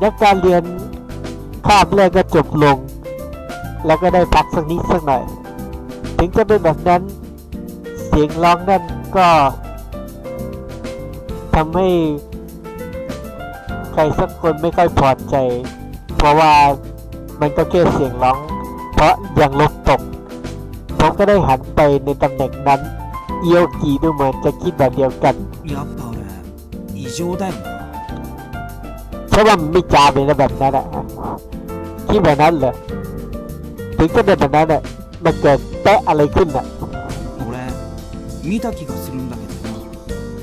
และการเรียนคาบแรกก็จบลง แล้วก็ได้พักสักนิดสักหน่อย ถึงจะเป็นแบบนั้น เสียงร้องนั่นก็ทำให้ใครสักคนไม่ค่อยพอใจ เพราะว่ามันก็แค่เสียงร้อง เพราะยังลบตก ผมก็ได้หันไปในตำแหน่งนั้น เอียวกีดูเหมือนจะคิดแบบเดียวกัน やっぱ俺異常だよ な ใช่ว่ามันไม่จามเลยนะแบบนั้นอะคิดแบบนั้นเหรอถึงจะเป็นแบบนั้นอะมันเกิดแปะอะไรขึ้นอะ 俺見た気がするんだけどな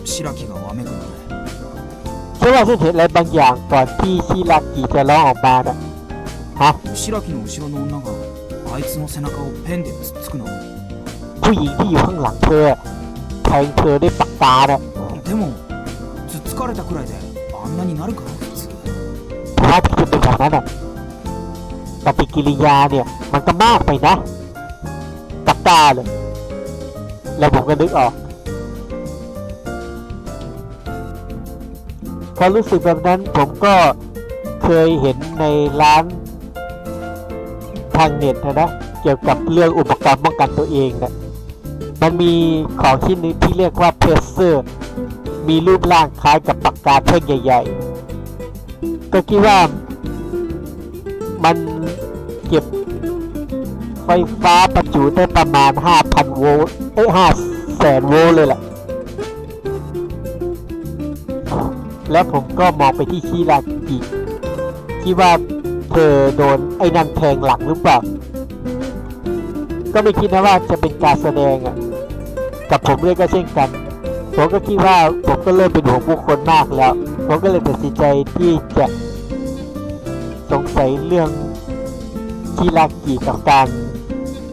白木がわめくのね ใช่ว่าฉันเห็นอะไรบางอย่างก่อนที่ชิรากิจะร้องออกมานะฮะ 白木の後ろの女があいつの背中をペンでつっつくの ผู้หญิงที่อยู่ข้างหลังเธอแทงเธอด้วยปากกานะ でもつっつかれたくらいであんなになるか普通 ถ้าที่จะเป็นแบบนั้นอะปฏิกิริยาเนี่ย มันก็มากไปนะปากกาเลย แล้วผมก็นึกออก ความรู้สึกแบบนั้นผมก็เคยเห็นในร้านทางเน็ตนะนะ เกี่ยวกับเรื่องอุปกรณ์ป้องกันตัวเองนะมันมีของชิ้นนึงที่เรียกว่าเพรสเซอร์ มีรูปร่างคล้ายกับปากกาแท่งใหญ่ ๆ ก็คิดว่ามันเก็บไฟฟ้าประจุได้ประมาณ 5,000 โวลต์เอ้ย5แสนโวลต์เลยแหละ แล้วผมก็มองไปที่ชิรากิคิดว่าเธอโดนไอ้นั่นแทงหลังหรือเปล่า ก็ไม่คิดนะว่าจะเป็นการแสดงอะกับผมด้วยก็เช่นกัน ผมก็คิดว่าผมก็เริ่มเป็นห่วงผู้คนมากแล้ว ผมก็เลยตัดสินใจที่จะสงสัยเรื่องชิรากิกับการ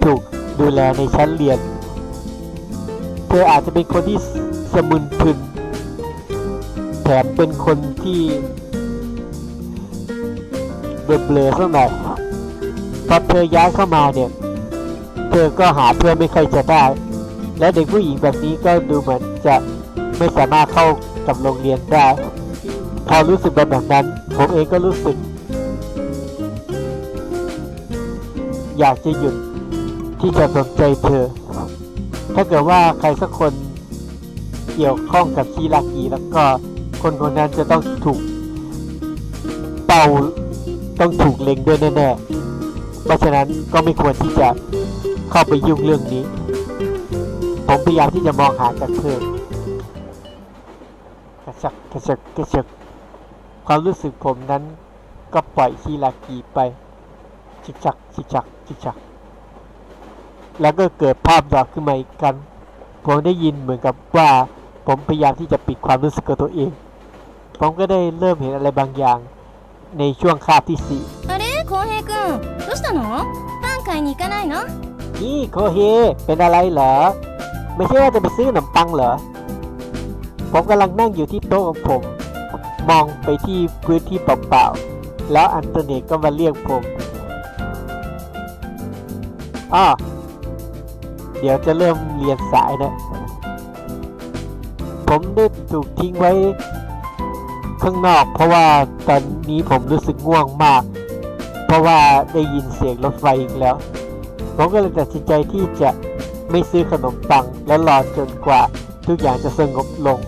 ถูกดูแลในชั้นเรียน เธออาจจะเป็นคนที่สมุนพึนแถมเป็นคนที่เบลอๆสักหน่อยพอเธอย้ายเข้ามาเนี่ย เธอก็หาเพื่อนไม่ค่อยจะได้ และเด็กผู้หญิงแบบนี้ก็ดูเหมือนจะไม่สามารถเข้ากับโรงเรียนได้ พอรู้สึกแบบนั้น ผมเองก็รู้สึก อยากจะหยุดที่จะสนใจเธอ ถ้าเกิดว่าใครสักคนเกี่ยวข้องกับชิรากิแล้วก็คนคนนั้นจะต้องถูกเป่าต้องถูกเล็งด้วยแน่ๆ เพราะฉะนั้นก็ไม่ควรที่จะเข้าไปยุ่งเรื่องนี้ ผมพยายามที่จะมองหาจากเธอกระชักกระชักกระชัก ความรู้สึกผมนั้นก็ปล่อยชิรากิไป ชิกชักชิกชักชิกชัก แล้วก็เกิดภาพดอกขึ้นมาอีกครั้งผมได้ยินเหมือนกับว่า ผมพยายามที่จะปิดความรู้สึกกับตัวเอง ผมก็ได้เริ่มเห็นอะไรบางอย่าง ในช่วงคาบที่สี่ あれ浩平くんどうしたのパン買いに行かないの นี่โคเฮ เป็นอะไรเหรอ ไม่ใช่ว่าจะไปซื้อขนมปังเหรอ ผมกำลังนั่งอยู่ที่โต๊ะของผม มองไปที่พื้นที่เปล่าๆ แล้วอันโตเนก็มาเรียกผมอ้อเดี๋ยวจะเริ่มเรียนสายนะ ผมได้ถูกทิ้งไว้ข้างนอก เพราะว่าตอนนี้ผมรู้สึกง่วงมาก เพราะว่าได้ยินเสียงรถไฟอีกแล้ว ผมก็เลยตัดสินใจที่จะไม่ซื้อขนมปังและรอจนกว่าทุกอย่างจะสงบลง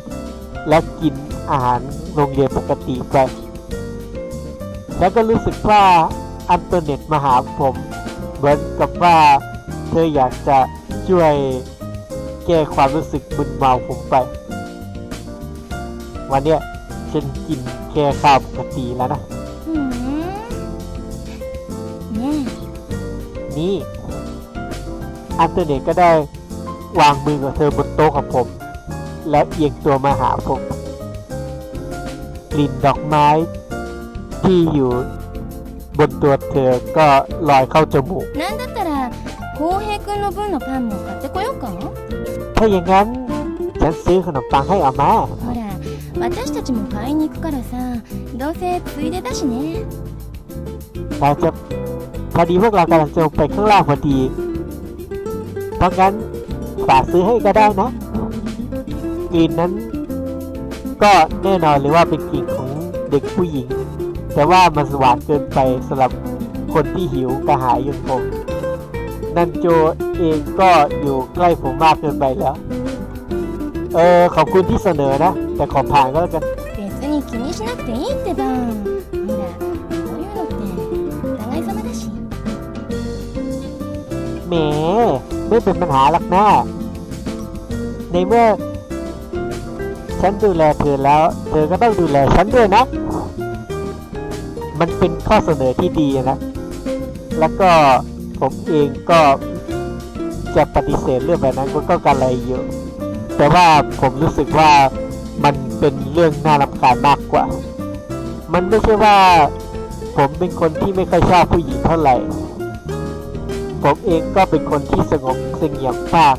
และกินอาหาร โรงเรียนปกติไป แล้วก็รู้สึกว่าอันเตอร์เน็ตมาหาผม เหมือนกับว่าเธออยากจะช่วยแก้ความรู้สึกมึนเมาผมไป วันเนี้ยฉันกินแค่ข้าวปกติแล้วนะนี่อันเตอร์เน็ตก็ได้วางมือกับเธอบนโต๊ะของผม และเอียงตัวมาหาผม กลิ่นดอกไม้ที่อยู่บนตัวเธอก็ลอยเข้าจมูก えなんだったら浩平くんの分のパンも買ってこようか ถ้าอย่างนั้น ฉันซื้อขนมปังให้เอามา ほら私たちも買いに行くからさどうせついでだしね เราจะพอดีพวกเรากำลังจะลงไปข้างล่างพอดี เพราะงั้นฝากซื้อให้ก็ได้นะ กลิ่นนั้น ก็แน่นอนเลยว่าเป็นกลิ่นของเด็กผู้หญิง แต่ว่ามันหวานเกินไปสำหรับคนที่หิวกระหายอย่างผม นันโจเองก็อยู่ใกล้ผมมากเกินไปแล้ว เออขอบคุณที่เสนอนะ แต่ขอผ่านก็แล้วกัน 別に気にしなくていいってばほらこういうのってお互い様だし แหมไม่เป็นปัญหาหรอกนะในเมื่อ ฉันดูแลเธอแล้ว เธอก็ต้องดูแลฉันด้วยนะ มันเป็นข้อเสนอที่ดีนะ แล้วก็ผมเองก็จะปฏิเสธเรื่องแบบนั้นก็กระไรอยู่แต่ว่าผมรู้สึกว่ามันเป็นเรื่องน่ารำคาญมากกว่า มันไม่ใช่ว่า ผมเป็นคนที่ไม่ค่อยชอบผู้หญิงเท่าไหร่ ผมเองก็เป็นคนที่สงบเสงี่ยมมาก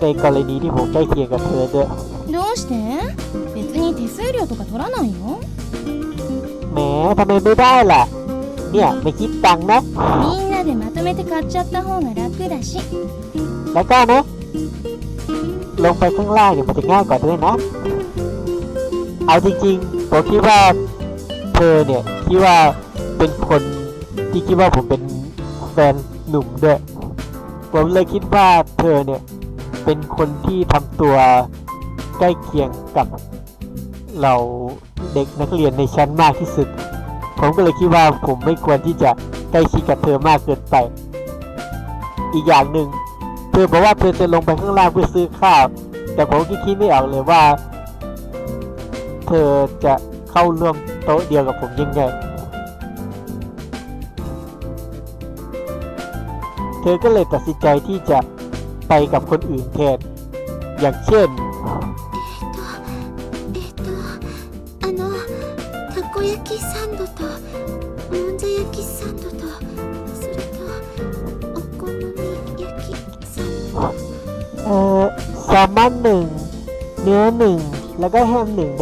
ในกรณีที่ผมใกล้เคียงกับเธอด้วย どうして別に手数料とか取らないよ แหมทำไมไม่ได้ล่ะ เนี่ยไม่คิดตังค์นะ みんなでまとめて買っちゃった方が楽だし แล้วก็นะ ลงไปข้างล่างเนี่ยมันจะง่ายกว่าด้วยนะ เอาจริงๆ ผมคิดว่าเธอเนี่ยคิดว่าเป็นคนที่คิดว่าผมเป็นแฟนหนุ่มด้วย ผมเลยคิดว่าเธอเนี่ย เป็นคนที่ทำตัว ใกล้เคียงกับเราเด็กนักเรียนในชั้นมากที่สุด ผมก็เลยคิดว่าผมไม่ควรที่จะใกล้ชิดกับเธอมากเกินไป อีกอย่างหนึ่งเธอบอกว่าเธอจะลงไปข้างล่างเพื่อซื้อข้าว แต่ผมคิดไม่ออกเลยว่า เธอจะเข้าร่วมโต๊ะเดียวกับผมยังไง เธอก็เลยตัดสินใจที่จะไปกับคนอื่นแทน อย่างเช่น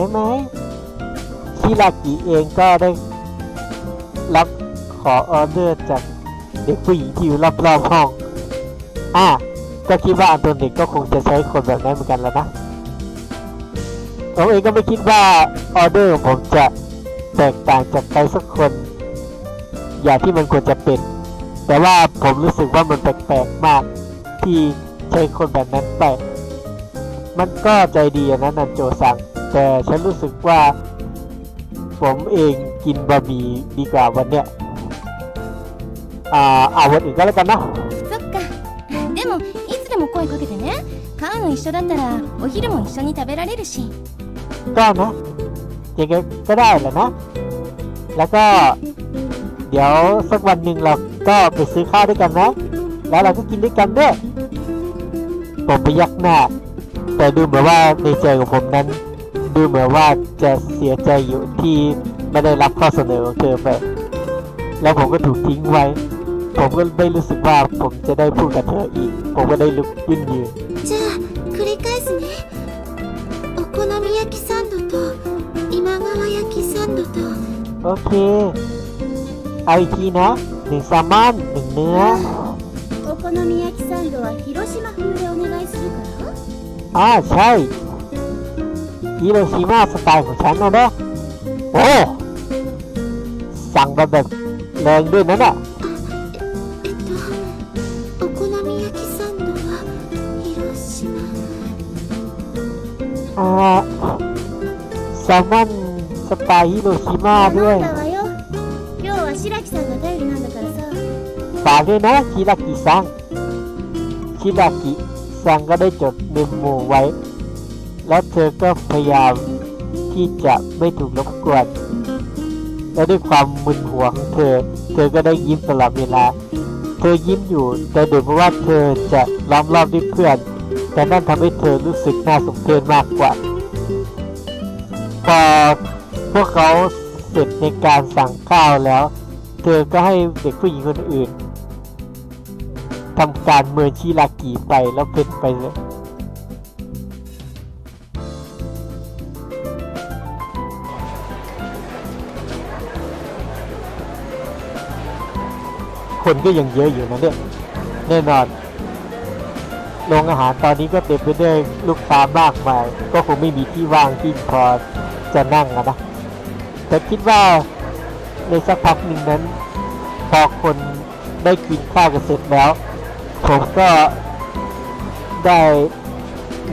ได้ไหมชิรากิเองก็ได้รับขอออเดอร์จากเด็กผู้หญิงที่อยู่รอบๆห้อง อะก็คิดว่าอันโตนิกก็คงจะใช้คนแบบนั้นเหมือนกันแล้วนะผมเองก็ไม่คิดว่าออเดอร์ของผมจะแตกต่างจากใครสักคน อย่างที่มันควรจะเป็น แต่ว่าผมรู้สึกว่ามันแปลกๆมากที่ใช้คนแบบนั้นไปมันก็ใจดีนะนันโจสั่ง แต่ฉันรู้สึกว่า ผมเองกินบะหมี่ดีกว่าวันเนี้ย อ่าเอาวันอื่นก็แล้วกันนะ そっかでもいつでも声かけてね買うの一緒だったらお昼も一緒に食べられるし ก็นะยังไงก็ได้แหละนะ แล้วก็ เดี๋ยวสักวันหนึ่งเราก็ไปซื้อข้าวด้วยกันนะ แล้วเราก็กินด้วยกันด้วย ผมไปยักหน้า แต่ดูเหมือนว่าในใจของผมนั้น ดูเหมือนว่าจะเสียใจอยู่ที่ไม่ได้รับข้อเสนอของเธอไป แล้วผมก็ถูกทิ้งไว้ ผมก็ไม่รู้สึกว่าผมจะได้พูดกับเธออีก ผมก็ได้ลุกขึ้นยืน じゃあ繰り返すねお好み焼きサンドと今川焼きサンドと โอเค เอาอีกทีนะหนึ่งแซลมอนหนึ่งเนื้อ お好み焼きサンドは広島風でお願いするから อ่าใช่ ฮิโรชิมาสไตล์ของฉันนะเนอะโอ้ สั่งมาแบบแรงด้วยนะน่ะ えっとお好み焼きサンドは広島 อ่าแซลมอนสไตล์ฮิโรชิมาด้วย 頼んだわよ今日は白木さんが頼りなんだからさ ฝากด้วยนะคิรากิซังคิรากิซังก็ได้จดเมมโมไว้ แล้วเธอก็พยายามที่จะไม่ถูกรบกวน และด้วยความมึนหัวของเธอ เธอก็ได้ยิ้มตลอดเวลา เธอยิ้มอยู่แต่ดูเหมือนว่าเธอจะล้อมรอบด้วยเพื่อน แต่นั่นทำให้เธอรู้สึกน่าสมเพชมากกว่าพอพวกเขาเสร็จในการสั่งข้าวแล้ว เธอก็ให้เด็กผู้หญิงคนอื่นทำการเมินชิรากิไปแล้วเป็นไปเลย คนก็ยังเยอะอยู่นะเนี่ยแน่นอนโรงอาหารตอนนี้ก็เต็มไปด้วยลูกค้ามากมาย ก็คงไม่มีที่ว่างที่พอจะนั่งนะแต่คิดว่าในสักพักหนึ่งนั้น พอคนได้กินข้าวกันเสร็จแล้ว ผมก็ได้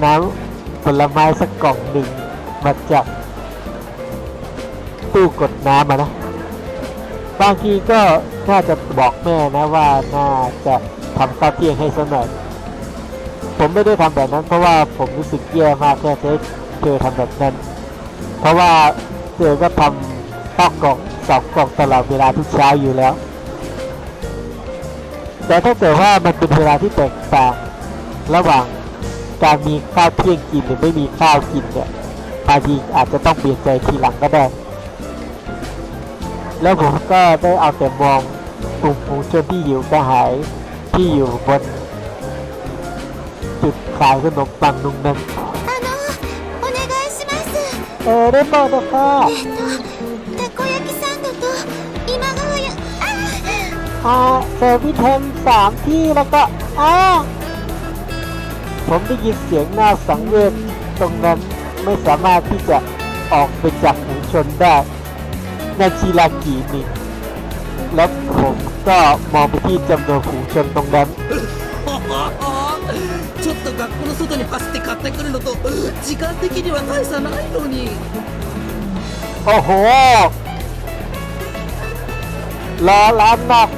น้ำผลไม้สักกล่องหนึ่งมาจากตู้กดน้ำมานะ บางทีก็น่าจะบอกแม่นะว่าน่าจะทำข้าวเที่ยงให้สักหน่อยผมไม่ได้ทำแบบนั้น เพราะว่าผมรู้สึกแย่มากแค่เธอเธอทำแบบนั้น เพราะว่าเธอก็ทำข้าวกล่องสองกล่องตลอดเวลาทุกเช้าอยู่แล้ว แต่ถ้าเกิดว่ามันเป็นเวลาที่แตกต่างระหว่างการมีข้าวเที่ยงกินหรือไม่มีข้าวกินเนี่ยบางทีอาจจะต้องเปลี่ยนใจทีหลังก็ได้ แล้วผมก็ได้เอาแต่มองกลุ่มผู้ชนที่อยู่กระหายที่อยู่บนจุดขายขนมปังนุ่งนั้นเออได้บอกนะคะอ่าเซอร์วิสเทมสามที่แล้วก็อ่าผมได้ยินเสียงน่าสังเวชตรงนั้นไม่สามารถที่จะออกไปจากฝูงชนได้ ในชิรากินี่แล้วผมก็มองไปที่จำนวนฝูงชนตรงนั้น ちょっと学校の外に走って買ってくるのと時間的には大差ないのに โอ้โห รอร้านหนัก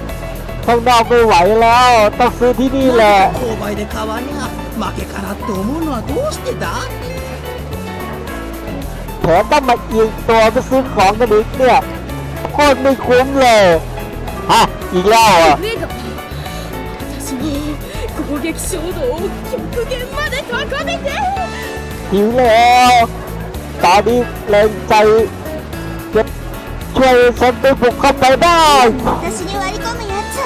ข้างนอกไม่ไหวแล้ว ต้องซื้อที่นี่แหละ 購買で買わにゃ負けかなって思うのはどうしてだ แถ มต้องมาเอียงตัวไปซื้อของกันอีกเนี่ยโคตรไม่คุ้มเลยฮะอีกแล้วอ่ะ 上が私に攻撃衝動を極限まで高めて หิวแล้วตอนนี้แรงใจจะช่วยฉันไปบุกเข้าไปได้ 私に割り込むやつ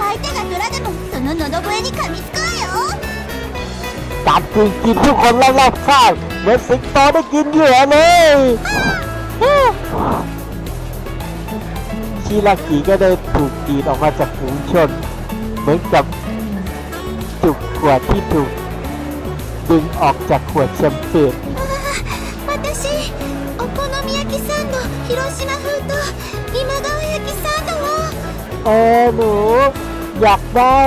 相手が虎でもその喉笛に噛みつこうよ กัดกินกินทุกคนรอบๆข้างเมื่อสิงโตได้กินเหยื่อเลยชิลากีก็ได้ถูกกีนออกมาจากฝูงชน เหมือนกับจุกขวดที่ถูกดึงออกจากขวดแชมเปญเออหนูอยากได้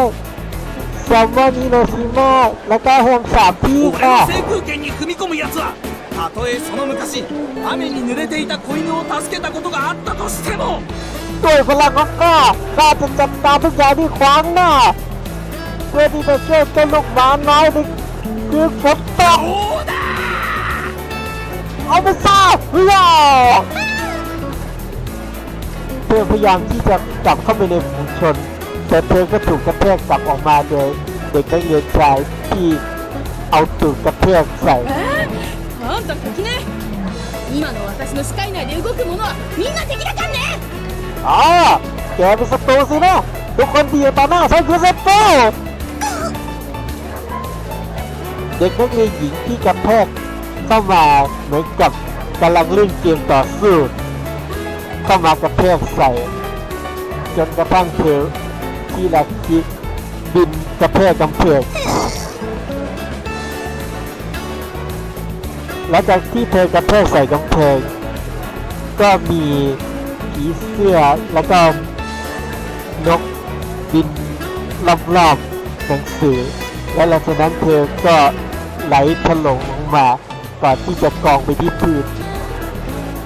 แซลมอนฮิโรชิมาแล้วก็แฮมสามที่ 俺 ค่ะ の制空権に踏み込む奴はたとえその昔雨に濡れていた子犬を助けたことがあったとしても ด้วยพลังของข้าข้าจะจัดการทุกอย่างที่ขวางหน้า เพื่อที่จะช่วยเจ้าลูกหมาน้อยในคือฝนตก どうだ เอาไปซะว้าวเธอพยายามที่จะกลับเข้าไปในฝูงชน แต่เธอก็ถูกกระแทกกลับออกมาโดยเด็กนักเรียนชายที่เอาตูดกระแทกใส่ あんた敵ね今の私の視界内で動くものはみんな敵だからね อ๋อแกเป็นศัตรูสินะ ทุกคนที่อยู่ต่อหน้าฉันคือศัตรูเด็กนักเรียนหญิงที่กระแทกเข้ามาเหมือนกับกำลังเล่นเกมต่อสู้ เข้ามากระแทกใส่ จนกระทั่งเธอ ที่ลักคิกบินกระแทกกำแพงหลังจากที่เธอกระแทกใส่กำแพงก็มีผีเสื้อแล้วก็นกบินรอบๆหนังสือ และหลังจากนั้นเธอก็ไหลถลงลงมาก่อนที่จะกองไปที่พื้น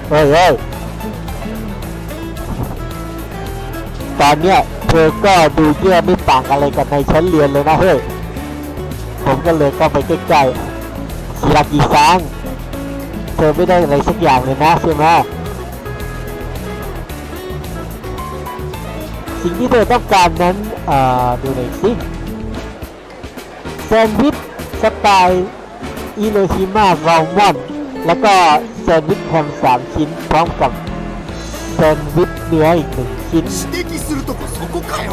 เฮ้ยเฮ้ยตอนเนี้ย เธอก็ดูแย่ยไม่ต่างอะไรกับในชั้นเรียนเลยนะเฮ้ย ผมก็เลยเข้าไปใกล้ๆศิรากีซังเธอไม่ได้อะไรสักอย่างเลยนะใช่ไหมสิ่งที่เธอต้องการนั้นอ่อดูหน่อยสิแซนด์วิชสไตล์อิโรชิมาแซลมอนแล้วก็แซนด์วิชแฮมสามชิ้นพร้อมกับ ซนด์วิชเนื้ออีกหนึ่งชิ้น 指摘するとこそこかよ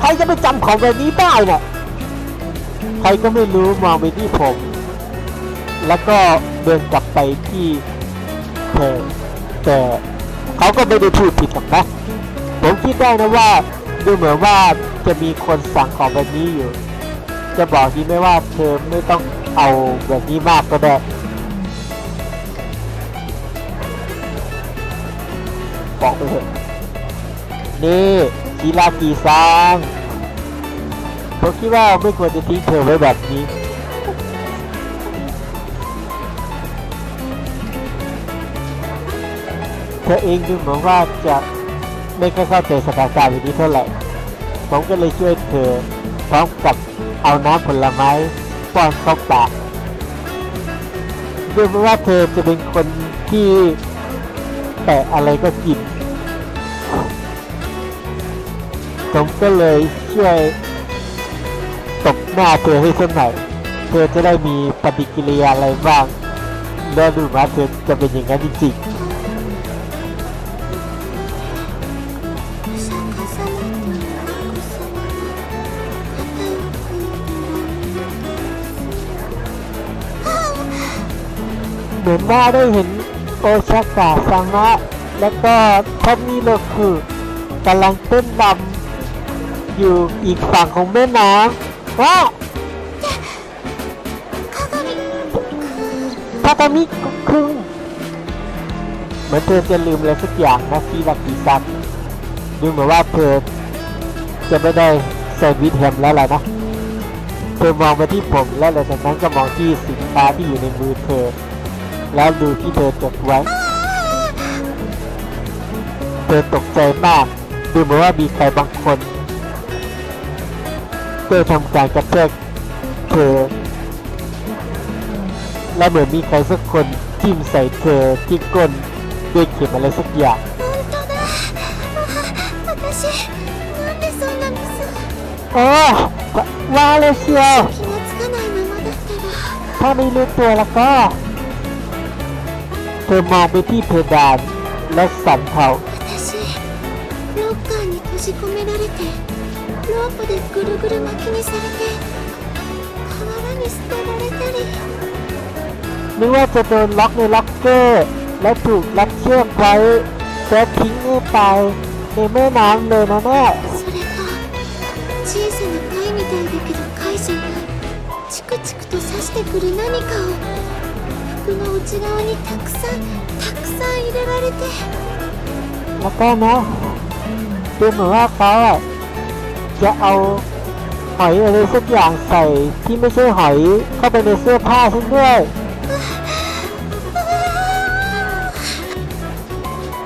ใครจะไปจำของแบบนี้ได้เนี่ยใครก็ไม่รู้มองไปที่ผม แล้วก็เดินกลับไปที่เธอ แต่เขาก็ไม่ได้พูดผิดหรอกนะ ผมคิดได้นะว่า ดูเหมือนว่าจะมีคนสั่งของแบบนี้อยู่ จะบอกดีไหมว่าเธอไม่ต้องเอาแบบนี้มากก็ได้ บอกไปเถอะนี่ชิรากิซังผมคิดว่าไม่ควรจะทิ้งเธอไว้แบบนี้ เธอเองดูเหมือนว่าจะไม่ค่อยเข้าใจสถานการณ์แบบนี้เท่าไหร่ ผมก็เลยช่วยเธอพร้อมกับเอาน้ำผลไม้ป้อนเข้าปากดูเหมือนว่าเธอจะเป็นคนที่แตะอะไรก็กิน ผมก็เลยช่วยตกหน้าเธอให้สักหน่อยเธอจะได้มีปฏิกิริยาอะไรบ้างแล้วดูว่าเธอจะเป็นอย่างนั้นจริงเหมือนว่าได้เห็นโอชากาซังะแล้วก็ท่านมิโรคือกำลังเต้นรำ อยู่อีกฝั่งของแม่น้ำว่า鏡ทาตามิคุงเหมือนเธอจะลืมอะไรสักอย่างนะซีรากิซังดูเหมือนว่าเธอจะไม่ได้แซนด์วิชแฮมแล้วล่ะนะ เธอมองไปที่ผมและหลังจากนั้นก็มองที่สินค้าที่อยู่ในมือเธอ แล้วดูที่เธอจดไว้ เธอตกใจมาก ดูเหมือนว่ามีใครบางคน เพื่อทำการกระแทกเธอ และเหมือนมีใครสักคนทิ่มใส่เธอที่ก้นด้วยเข็มอะไรสักอย่างโอ้ว่าเลยเชียวถ้าไม่รู้ตัวแล้วก็ เธอมองไปที่เพดานและสั่นเทา ロッカーに閉じ込められてロープでぐるぐる巻きにされて河原に捨てられたり นึกว่าจะโดนล็อกในล็อกเกอร์ และถูกรัดเชือกไว้และทิ้งให้ตายในแม่น้ำเลยนะแน่ それが小さな貝みたいだけど貝じゃないチクチクと刺してくる何かを服の内側にたくさんたくさん入れられて แล้วก็นะดูเหมือนว่าเขาอะ จะเอาหอยอะไรสักอย่างใส่ที่ไม่ใช่หอยเข้าไปในเสื้อผ้าฉันด้วย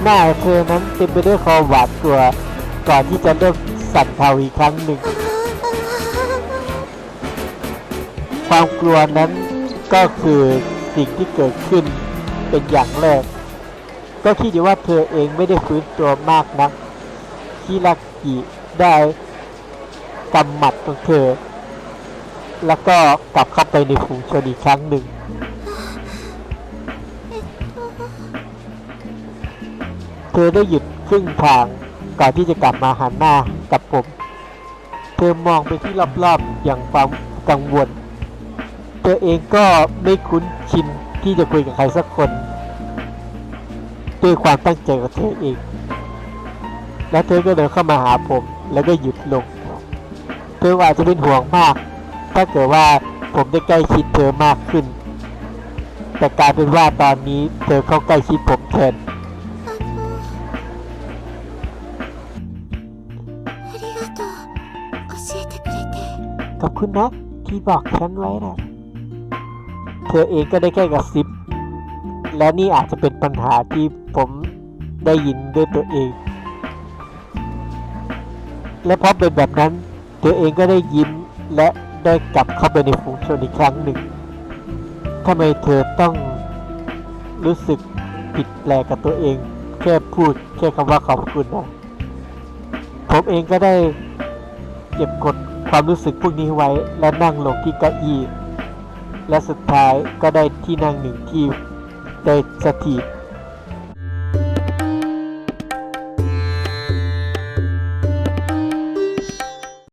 หน้าเธอนั้นเต็มไปด้วยความหวาดกลัว ก่อนที่จะเริ่มสั่นเทาอีกครั้งหนึ่ง ความกลัวนั้นก็คือสิ่งที่เกิดขึ้นเป็นอย่างแรก ก็คิดอยู่ว่าเธอเองไม่ได้ฟื้นตัวมากนัก คิรากิได้ กำหมัดของเธอ แล้วก็กลับเข้าไปในฝูงชนอีกครั้งหนึ่ง เธอได้หยุดครึ่งทางก่อนที่จะกลับมาหันหน้ากับผม เธอมองไปที่รอบๆอย่างความกังวล เธอเองก็ไม่คุ้นชินที่จะคุยกับใครสักคน ด้วยความตั้งใจของเธอเอง และเธอก็เดินเข้ามาหาผมแล้วก็หยุดลง เธออาจจะเป็นห่วงมาก ถ้าเกิดว่าผมได้ใกล้ชิดเธอมากขึ้น แต่กลายเป็นว่าตอนนี้เธอเข้าใกล้ชิดผมเกินขอบคุณนะ ที่บอกฉันไว้นะเธอเองก็ได้แค่กับซิปและนี่อาจจะเป็นปัญหาที่ผมได้ยินด้วยตัวเอง และเพราะเป็นแบบนั้น เธอเองก็ได้ยิ้มและได้กลับเข้าไปในฝูงชนอีกครั้งหนึ่งทำไมเธอต้องรู้สึกผิดแปลกกับตัวเอง แค่พูดแค่คำว่าขอบคุณนะผมเองก็ได้เก็บกดความรู้สึกพวกนี้ไว้และนั่งลงที่เก้าอี้และสุดท้ายก็ได้ที่นั่งหนึ่งที่ได้สถิต